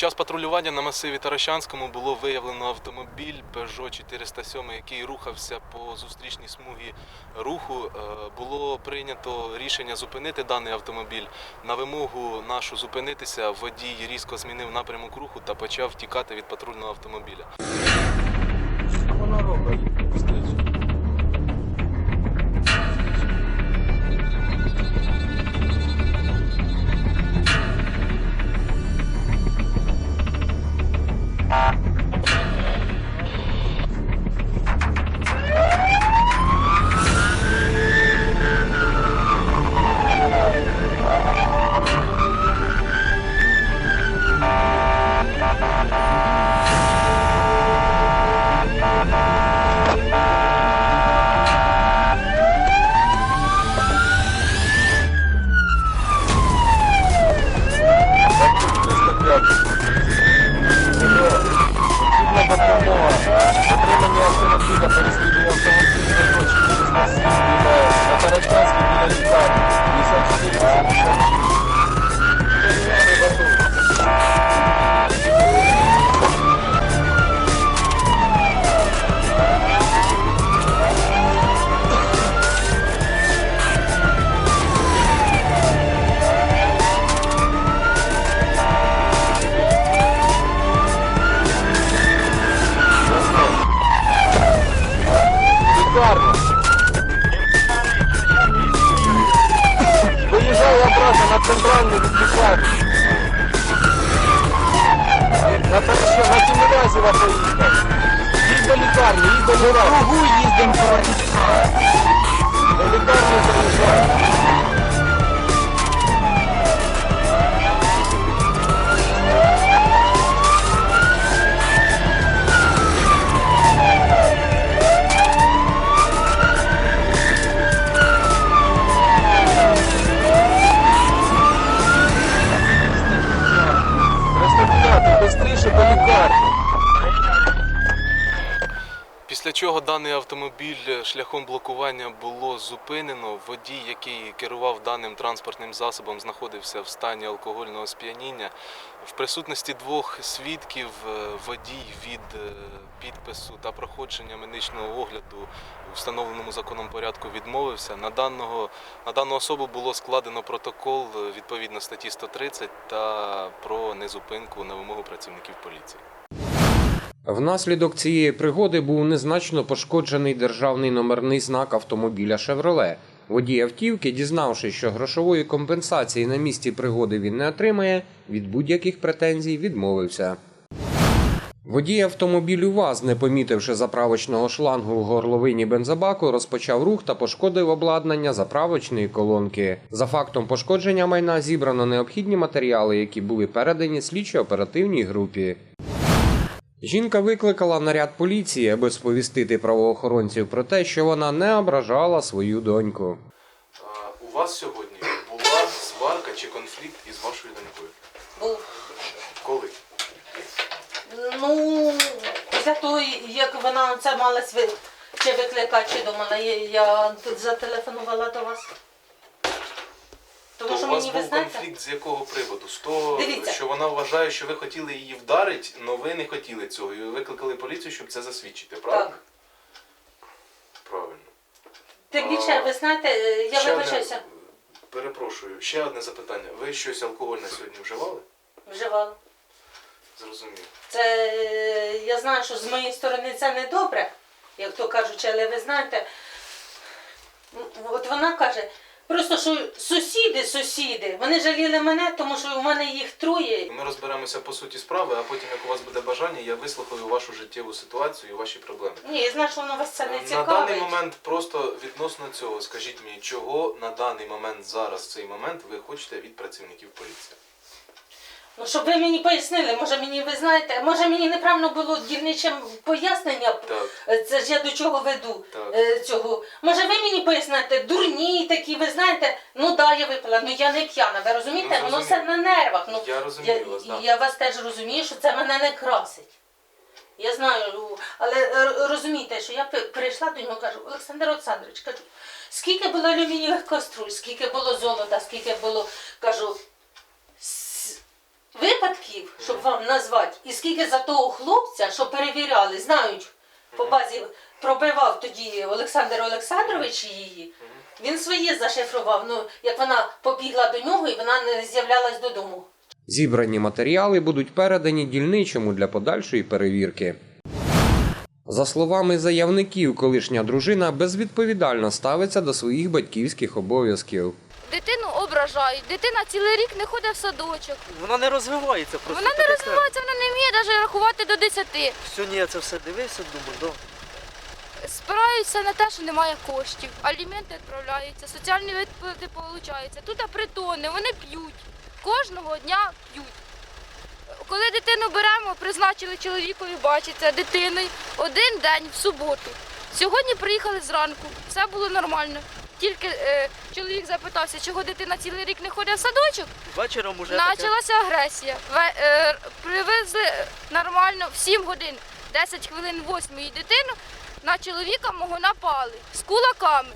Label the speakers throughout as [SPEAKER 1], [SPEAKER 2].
[SPEAKER 1] Час патрулювання на масиві Таращанському було виявлено автомобіль Peugeot 407, який рухався по зустрічній смугі руху. Е, Було прийнято рішення зупинити даний автомобіль. На вимогу нашу зупинитися водій різко змінив напрямок руху та почав тікати від патрульного автомобіля.
[SPEAKER 2] Отримання від лікарні. На перше, на Тімирязева поїхав. Їдь до лікарні, їдь до лікарні. Кругу їздимо. До лікарні заїжджаю.
[SPEAKER 1] Чого даний автомобіль шляхом блокування було зупинено. Водій, який керував даним транспортним засобом, знаходився в стані алкогольного сп'яніння. В присутності двох свідків е, водій від е, підпису та проходження медичного огляду у встановленому законом порядку відмовився. На даного на дану особу було складено протокол е, відповідно статті 130 та про незупинку на вимогу працівників поліції.
[SPEAKER 3] Внаслідок цієї пригоди був незначно пошкоджений державний номерний знак автомобіля Шевроле. Водій автівки, дізнавшись, що грошової компенсації на місці пригоди він не отримає, від будь-яких претензій відмовився. Водій автомобілю ВАЗ, не помітивши заправочного шлангу в горловині бензобаку, розпочав рух та пошкодив обладнання заправочної колонки. За фактом пошкодження майна зібрано необхідні матеріали, які були передані слідчо-оперативній групі. Жінка викликала наряд поліції, аби сповістити правоохоронців про те, що вона не ображала свою доньку.
[SPEAKER 1] А, У вас сьогодні була сварка чи конфлікт із вашою донькою?
[SPEAKER 4] Був.
[SPEAKER 1] Коли?
[SPEAKER 4] Ну, після того, як вона це мала чи викликати, чи думала, я, я тут зателефонувала до вас. Тому
[SPEAKER 1] То
[SPEAKER 4] що
[SPEAKER 1] у вас
[SPEAKER 4] мені ви
[SPEAKER 1] був
[SPEAKER 4] знаєте,
[SPEAKER 1] конфлікт з якого приводу? З того,
[SPEAKER 4] Дивіться.
[SPEAKER 1] що вона вважає, що ви хотіли її вдарити, але ви не хотіли цього. І ви викликали поліцію, щоб це засвідчити, правильно?
[SPEAKER 4] Так.
[SPEAKER 1] Правильно.
[SPEAKER 4] тим більше, ви знаєте, е, я
[SPEAKER 1] Ще
[SPEAKER 4] вибачаюся,
[SPEAKER 1] одне- перепрошую, ще одне запитання. Ви щось алкогольне сьогодні вживали?
[SPEAKER 4] вживала.
[SPEAKER 1] Зрозумів.
[SPEAKER 4] Це е, я знаю, що з моєї сторони це не добре, як то кажуть, але ви знаєте, м, от вона каже, просто що сусіди, сусіди, вони жаліли мене, тому що у мене їх троє.
[SPEAKER 1] Ми розберемося по суті справи, а потім, як у вас буде бажання, я вислухаю вашу життєву ситуацію і ваші проблеми.
[SPEAKER 4] Ні, я знаю, що воно вас це не цікавить.
[SPEAKER 1] На даний момент просто відносно цього, скажіть мені, чого на даний момент зараз, в цей момент, ви хочете від працівників поліції?
[SPEAKER 4] Ну, щоб ви мені пояснили, може мені ви знаєте, може мені неправильно було дільничим пояснення.
[SPEAKER 1] Так.
[SPEAKER 4] Це ж я до чого веду е, цього. Може, ви мені поясните, дурні такі, ви знаєте, ну да, я випила, ну я не п'яна. Ви розумієте?
[SPEAKER 1] Ну,
[SPEAKER 4] Воно все на нервах. Ну,
[SPEAKER 1] Я розумію
[SPEAKER 4] я,
[SPEAKER 1] вас, так.
[SPEAKER 4] я вас теж розумію, що це мене не красить. Я знаю, ну, але е, розумієте, що я пи- прийшла до нього кажу, Олександр Олександрович, кажу, скільки було алюмінієвих каструль, скільки було золота, скільки було, кажу, випадків, щоб вам назвати, і скільки за того хлопця, що перевіряли, знають, по базі пробивав тоді Олександр Олександрович її. Він своє зашифрував, ну як вона побігла до нього і вона не з'являлась додому.
[SPEAKER 3] Зібрані матеріали будуть передані дільничому для подальшої перевірки. За словами заявників, колишня дружина безвідповідально ставиться до своїх батьківських обов'язків.
[SPEAKER 5] Дитину ображають, дитина цілий рік не ходить в садочок.
[SPEAKER 6] Вона не розвивається просто.
[SPEAKER 5] Вона не
[SPEAKER 6] таке
[SPEAKER 5] розвивається, вона не вміє навіть рахувати до 10.
[SPEAKER 6] все. Сьогодні я це все дивився, думаю, да.
[SPEAKER 5] Спираються на те, що немає коштів, аліменти відправляються, соціальні виплати получаються. Тут притони, вони п'ють. Кожного дня п'ють. Коли дитину беремо, призначили чоловікові бачиться дитиною один день в суботу. Сьогодні приїхали зранку, все було нормально. Тільки е, чоловік запитався, чого дитина цілий рік не ходить в садочок.
[SPEAKER 6] Вечором уже таке.
[SPEAKER 5] Почалася агресія. Ве- е, привезли нормально в 7 годин, 10 хвилин 8 дитину. На чоловіка мого напали з кулаками.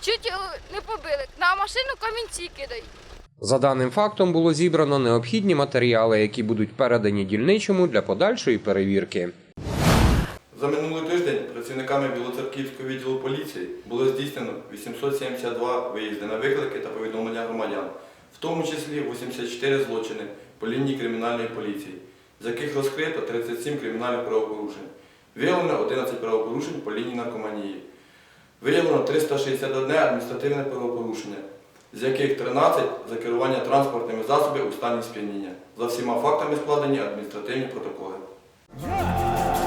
[SPEAKER 5] Чуть його не побили. На машину камінці кидають.
[SPEAKER 3] За даним фактом було зібрано необхідні матеріали, які будуть передані дільничому для подальшої перевірки.
[SPEAKER 7] За минулий працівниками Білоцерківського відділу поліції було здійснено 872 виїзди на виклики та повідомлення громадян, в тому числі 84 злочини по лінії кримінальної поліції, з яких розкрито 37 кримінальних правопорушень. Виявлено 11 правопорушень по лінії наркоманії. Виявлено 361 адміністративне правопорушення, з яких 13 за керування транспортними засобами у стані сп'яніння. За всіма фактами складені адміністративні протоколи.